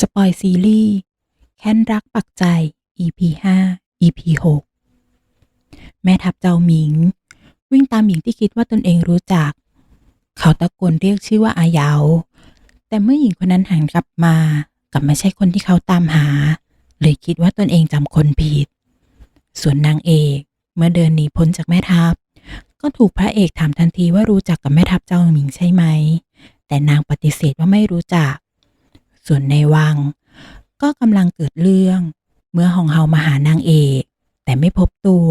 สปอยซีรีส์แค้นรักปักใจ EP 5 EP 6 แม่ทัพเจ้าหมิง วิ่งตามหญิงที่คิดว่าตนเองรู้จัก เขาตะโกนเรียกชื่อว่าอาเยา แต่เมื่อหญิงคนนั้นหันกลับมา กลับไม่ใช่คนที่เขาตามหา เลยคิดว่าตนเองจำคนผิด ส่วนนางเอกเมื่อเดินหนีพ้นจากแม่ทัพ ก็ถูกพระเอกถามทันทีว่ารู้จักกับแม่ทัพเจ้าหมิงใช่ไหม แต่นางปฏิเสธว่าไม่รู้จัก ส่วนในวัง ก็กำลังเกิดเรื่อง เมื่อฮองเฮามาหานางเอก แต่ไม่พบตัว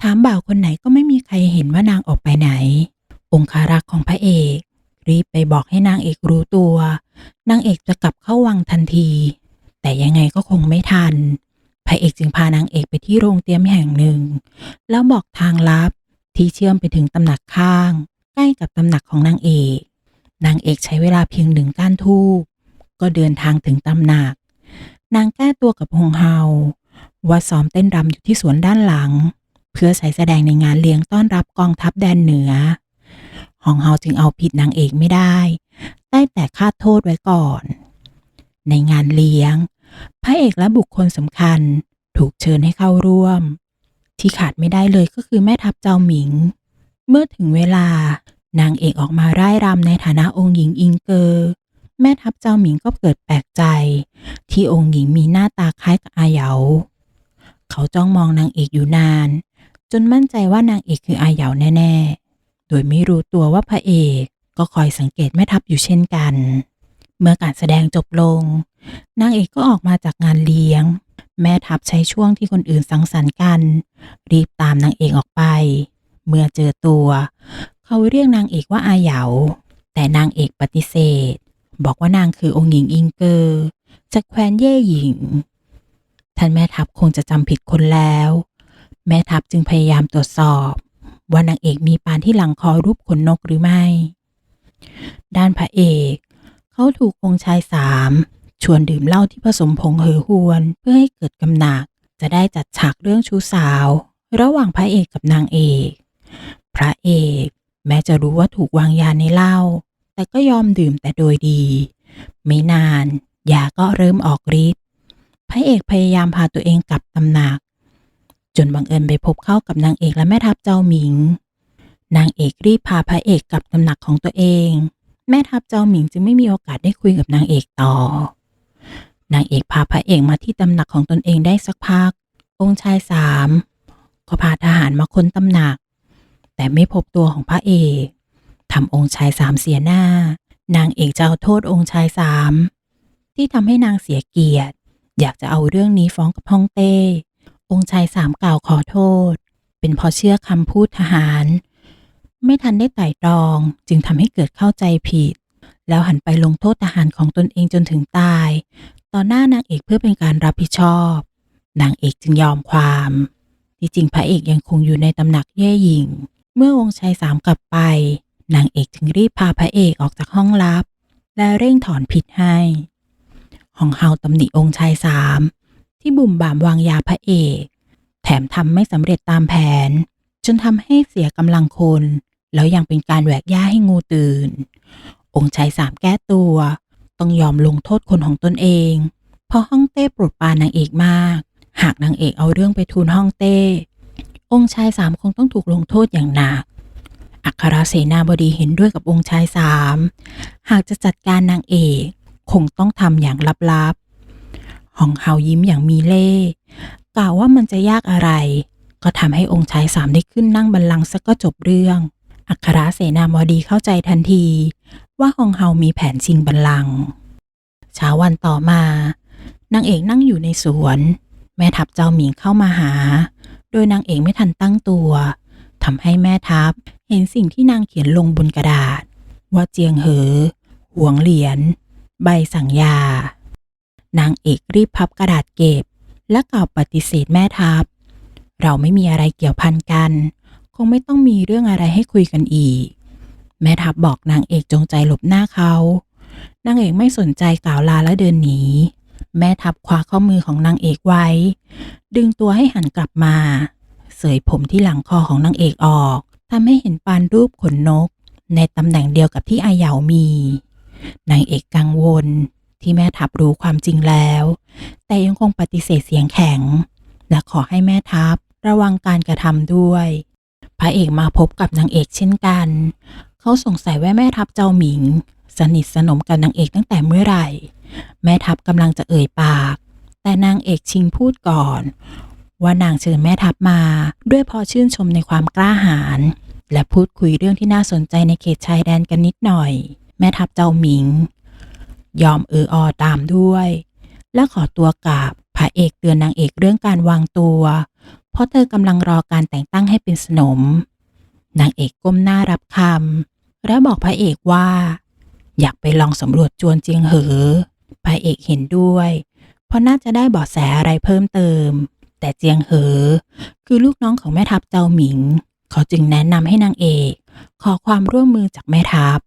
ถามบ่าวคนไหนก็ไม่มีใครเห็นว่านางออกไปไหน องคารักษ์ของพระเอกรีบไปบอกให้นางเอกรู้ตัว นางเอกจะกลับเข้าวังทันที แต่ยังไงก็คงไม่ทัน พระเอกจึงพานางเอกไปที่โรงเตรียมแห่งหนึ่ง แล้วบอกทางลับที่เชื่อมไปถึงตำหนักข้าง ใกล้กับตำหนักของนางเอก นางเอกใช้เวลาเพียงหนึ่งก้านทูบ ก็เดินทางถึงตำหนัก นางแก้ตัวกับฮงเฮาว่าซ้อมเต้นรำอยู่ที่สวนด้านหลัง เพื่อใช้แสดงในงานเลี้ยงต้อนรับกองทัพแดนเหนือฮองเฮาจึงเอาผิดนางเอกไม่ได้ได้แต่คาดโทษไว้ก่อน ในงานเลี้ยง พระเอกและบุคคลสำคัญถูกเชิญให้เข้าร่วม ที่ขาดไม่ได้เลยก็คือแม่ทัพเจ้าหมิง เมื่อถึงเวลานางเอกออกมาร่ายรำในฐานะองค์หญิงอิงเกอร์ แม่ทัพเจ้าหมิงก็เกิดแปลกใจ ที่องค์หญิงมีหน้าตาคล้ายกับอาเหยา เขาจ้องมองนางเอกอยู่นาน จนมั่นใจว่านางเอกคืออาเหยาแน่ ๆ โดยไม่รู้ตัวว่าพระเอกก็คอยสังเกตแม่ทัพอยู่เช่นกัน เมื่อการแสดงจบลง นางเอกก็ออกมาจากงานเลี้ยง แม่ทัพใช้ช่วงที่คนอื่นสังสรรค์กัน รีบตามนางเอกออกไป เมื่อเจอตัว เขาเรียกนางเอกว่าอาเหยา แต่นางเอกปฏิเสธ บอกว่านางคือองค์หญิงอิงเกอร์จากแคว้นเย่หญิง ท่านแม่ทัพคงจะจำผิดคนแล้ว แม่ทัพจึงพยายามตรวจสอบ ว่านางเอกมีปานที่หลังคอรูปขนนกหรือไม่ ด้านพระเอกเขาถูกองค์ชายสามชวนดื่มเหล้าที่ผสมผงเหอหวนเพื่อให้เกิดกำหนัก จะได้จัดฉากเรื่องชู้สาว ระหว่างพระเอกกับนางเอก พระเอก แม้จะรู้ว่าถูกวางยาในเหล้า แต่ก็ยอมดื่มแต่โดยดี ไม่นานยาก็เริ่มออกฤทธิ์พระเอกพยายามพาตัวเองกลับตำหนัก จนบังเอิญไปพบเข้ากับนางเอกและแม่ทัพเจ้าหมิง นางเอกรีบพาพระเอกกลับตำหนักของตัวเอง แม่ทัพเจ้าหมิงจึงไม่มีโอกาสได้คุยกับนางเอกต่อ นางเอกพาพระเอกมาที่ตำหนักของตนเองได้สักพัก องค์ชายสามก็พาทหารมาค้นตำหนัก แต่ไม่พบตัวของพระเอก ทำองค์ชายสามเสียหน้า นางเอกจะเอาโทษองค์ชายสามที่ทำให้นางเสียเกียรติ อยากจะเอาเรื่องนี้ฟ้องกับฮ่องเต้ องค์ชายสามกล่าวขอโทษ เป็นเพราะเชื่อคำพูดทหาร ไม่ทันได้ไต่ตรองจึงทำให้เกิดเข้าใจผิด แล้วหันไปลงโทษทหารของตนเองจนถึงตาย ต่อหน้านางเอกเพื่อเป็นการรับผิดชอบ นางเอกจึงยอมความ ที่จริงพระเอกยังคงอยู่ในตำหนักเย่หญิงเมื่อองค์ชายสามกลับไป นางเอกจึงรีบพาพระเอกออกจากห้องลับ และเร่งถอนผิดให้ฮองเฮาตำหนิองค์ชายสามที่บุ่มบ่ามวางยาพระเอก แถมทำไม่สำเร็จตามแผน จนทำให้เสียกำลังคน แล้วยังเป็นการแหวกย่าให้งูตื่น องค์ชายสามแก้ตัว ต้องยอมลงโทษคนของตนเอง เพราะฮ่องเต้ปรดปานนางเอกมาก หากนางเอกเอาเรื่องไปทูลฮ่องเต้ องค์ชายสามคงต้องถูกลงโทษอย่างหนัก อัครเสนาบดีเห็นด้วยกับองค์ชายสามหากจะจัดการนางเอกคงต้องทำอย่างลับๆฮองเฮายิ้มอย่างมีเล่ห์กล่าวว่ามันจะยากอะไร ก็ทำให้องค์ชายสามได้ขึ้นนั่งบัลลังก์ซะก็จบเรื่อง อัครเสนาบดีเข้าใจทันที ว่าฮองเฮามีแผนชิงบัลลังก์เช้าวันต่อมานางเอกนั่งอยู่ในสวน แม่ทัพเจ้าหมิงเข้ามาหา โดยนางเอกไม่ทันตั้งตัว ทำให้แม่ทัพเห็นสิ่งที่นางเขียนลงบนกระดาษ ว่าเจียงเหอหวงเหรียญ ใบสั่งยา นางเอกรีบพับกระดาษเก็บ และกล่าวปฏิเสธแม่ทัพ เราไม่มีอะไรเกี่ยวพันกัน คงไม่ต้องมีเรื่องอะไรให้คุยกันอีก แม่ทัพบอกนางเอกจงใจหลบหน้าเขา นางเอกไม่สนใจกล่าวลาและเดินหนีแม่ทัพคว้าข้อมือของนางเอกไว้ ดึงตัวให้หันกลับมา เสยผมที่หลังคอของนางเอกออกทำให้เห็นปานรูปขนนก ในตำแหน่งเดียวกับที่อาเหยามีนางเอกกังวลที่แม่ทัพรู้ความจริงแล้ว แต่ยังคงปฏิเสธเสียงแข็ง และขอให้แม่ทัพระวังการกระทำด้วย พระเอกมาพบกับนางเอกเช่นกัน เขาสงสัยว่าแม่ทัพเจ้าหมิง สนิทสนมกับนางเอกตั้งแต่เมื่อไหร่ แม่ทัพกำลังจะเอ่ยปาก แต่นางเอกชิงพูดก่อน ว่านางเชิญแม่ทัพมา ด้วยพอชื่นชมในความกล้าหาญและพูดคุยเรื่องที่น่าสนใจในเขตชายแดนกันนิดหน่อย แม่ทัพเจ้าหมิง ยอมเอออตามด้วย และขอตัวกลับพระเอกเตือนนางเอกเรื่องการวางตัว เพราะเธอกำลังรอการแต่งตั้งให้เป็นสนม นางเอกก้มหน้ารับคำและบอกพระเอกว่า อยากไปลองสำรวจจวนเจียงเหอพระเอกเห็นด้วย เพราะน่าจะได้เบาะแสอะไรเพิ่มเติม แต่เจียงเหอ คือลูกน้องของแม่ทัพเจ้าหมิง เขาจึงแนะนำให้นางเอก ขอความร่วมมือจากแม่ทัพ